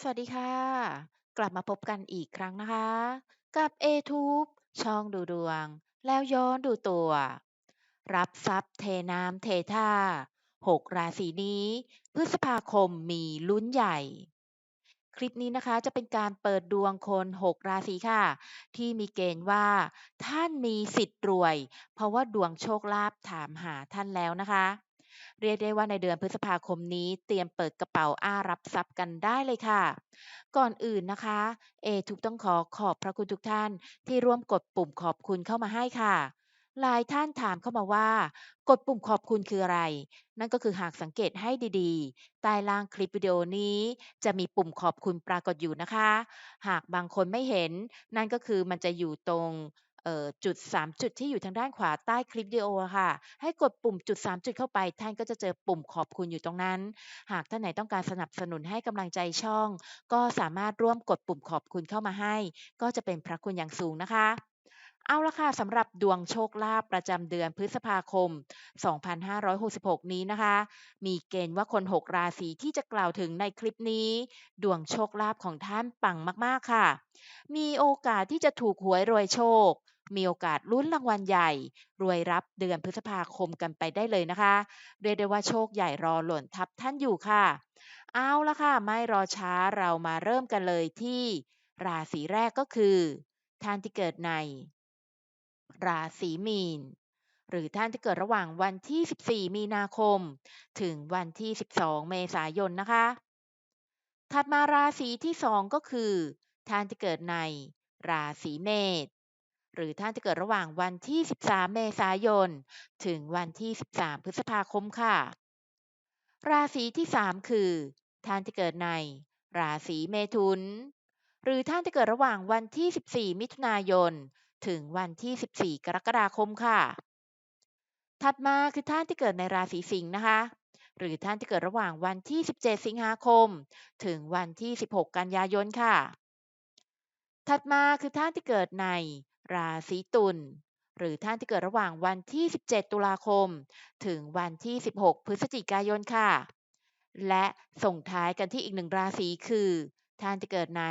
สวัสดีค่ะ กลับมาพบกันอีกครั้งนะคะ กับ a t u b e ช่องดูดวง แล้วย้อนดูตัว รับทรัพย์เทน้ำเทท่า6ราศีนี้ พฤษภาคมมีลุ้นใหญ่ คลิปนี้นะคะจะเป็นการเปิดดวงคน6ราศีค่ะ ที่มีเกณฑ์ว่า ท่านมีสิทธิ์รวย เพราะว่าดวงโชคลาภถามหาท่านแล้วนะคะ เรียกได้ว่าในเดือนพฤษภาคมนี้เตรียมเปิดกระเป๋าอ้ารับทรัพย์กันได้เลยค่ะ ก่อนอื่นนะคะ เอทุกต้องขอขอบพระคุณทุกท่านที่ร่วมกดปุ่มขอบคุณเข้ามาให้ค่ะ หลายท่านถามเข้ามาว่า กดปุ่มขอบคุณคืออะไร นั่นก็คือหากสังเกตให้ดีๆ ใต้ล่างคลิปวิดีโอนี้ จะมีปุ่มขอบคุณปรากฏอยู่นะคะ หากบางคนไม่เห็น นั่นก็คือมันจะอยู่ตรง เอ่อจุด 3 จุดที่อยู่ทางด้านขวาใต้คลิปวิดีโออะค่ะ ให้กดปุ่มจุด 3 จุดเข้าไป ท่านก็จะเจอปุ่มขอบคุณอยู่ตรงนั้น หากท่านไหนต้องการสนับสนุนให้กำลังใจช่อง ก็สามารถร่วมกดปุ่มขอบคุณเข้ามาให้ ก็จะเป็นพระคุณอย่างสูงนะคะเอาละค่ะสำหรับดวงโชคลาภประจำเดือนพฤษภาคม 2566 นี้นะคะ มีเกณฑ์ว่าคน 6 ราศีที่จะกล่าวถึงในคลิปนี้ ดวงโชคลาภของท่านปังมากๆค่ะ มีโอกาสที่จะถูกหวยรวยโชค มีโอกาสลุ้นรางวัลใหญ่ รวยรับเดือนพฤษภาคมกันไปได้เลยนะคะ เรียกได้ว่าโชคใหญ่รอหล่นทับท่านอยู่ค่ะ เอาละค่ะ ไม่รอช้าเรามาเริ่มกันเลยที่ราศีแรกก็คือ ท่านที่เกิดใน ราศีมีนหรือท่านที่เกิดระหว่างวันที่ 14 มีนาคม ถึงวันที่ 12 เมษายนนะคะ ถัดมาราศีที่ 2 ก็คือ ท่านที่เกิดใน ราศีเมษ หรือท่านที่เกิดระหว่างวันที่ 13 เมษายน ถึงวันที่ 13 พฤษภาคมค่ะ ราศีที่ 3 คือ ท่านที่เกิดใน ราศีเมถุน หรือท่านที่เกิดระหว่างวันที่ 14 มิถุนายน ถึงวันที่ 14 กรกฎาคมค่ะ ถัดมาคือท่านที่เกิดในราศีสิงห์นะคะหรือท่านที่เกิดระหว่างวันที่ 17 สิงหาคม ถึงวันที่ 16 กันยายนค่ะ ถัดมาคือท่านที่เกิดใน ราศีตุลหรือท่านที่เกิดระหว่างวันที่ 17 ตุลาคม ถึงวันที่ 16 พฤศจิกายนค่ะ และส่งท้ายกันที่อีกหนึ่งราศีคือ ท่านที่เกิดใน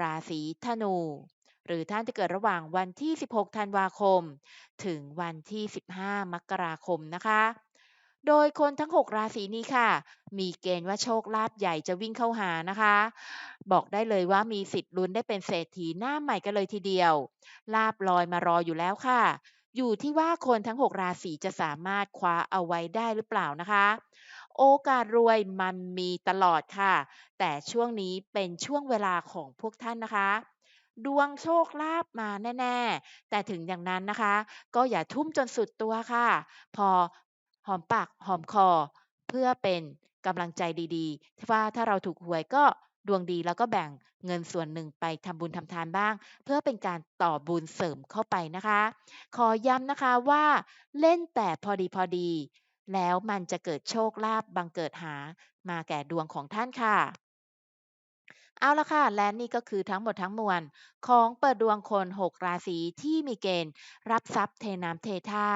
ราศีธนู หรือท่านที่เกิดระหว่างวันที่ 16 ธันวาคม ถึงวันที่ 15 มกราคมนะคะ โดยคนทั้ง 6 ราศีนี้ค่ะ มีเกณฑ์ว่าโชคลาภใหญ่จะวิ่งเข้าหานะคะ บอกได้เลยว่ามีสิทธิ์ลุ้นได้เป็นเศรษฐีหน้าใหม่กันเลยทีเดียว ลาบลอยมารออยู่แล้วค่ะ อยู่ที่ว่าคนทั้ง 6 ราศีจะสามารถคว้าเอาไว้ได้หรือเปล่านะคะ โอกาสรวยมันมีตลอดค่ะ แต่ช่วงนี้เป็นช่วงเวลาของพวกท่านนะคะดวงโชคลาภมาแน่ ๆ แต่ถึงอย่างนั้นนะคะ ก็อย่าทุ่มจนสุดตัวค่ะ พอ อมปากหอมคอ เพื่อเป็นกำลังใจดีๆว่าถ้าเราถูกหวยก็ดวงดีแล้วก็แบ่งเงินส่วนหนึ่งไปทำบุญทำทานบ้าง เพื่อเป็นการต่อบุญเสริมเข้าไปนะคะ ขอย้ำนะคะว่าเล่นแต่พอดีพอดี แล้วมันจะเกิดโชคลาภบังเกิดหามาแก่ดวงของท่านค่ะ เอาละค่ะ และนี่ก็คือทั้งหมดทั้งมวล ของเปิดดวงคน 6 ราศีที่มีเกณฑ์ รับทรัพย์เทน้ำเทท่า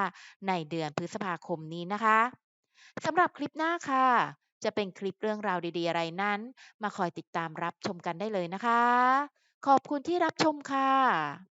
ในเดือนพฤษภาคมนี้นะคะสำหรับคลิปหน้าค่ะ จะเป็นคลิปเรื่องราวดีๆ อะไรนั้น มาคอยติดตามรับชมกันได้เลยนะคะ ขอบคุณที่รับชมค่ะ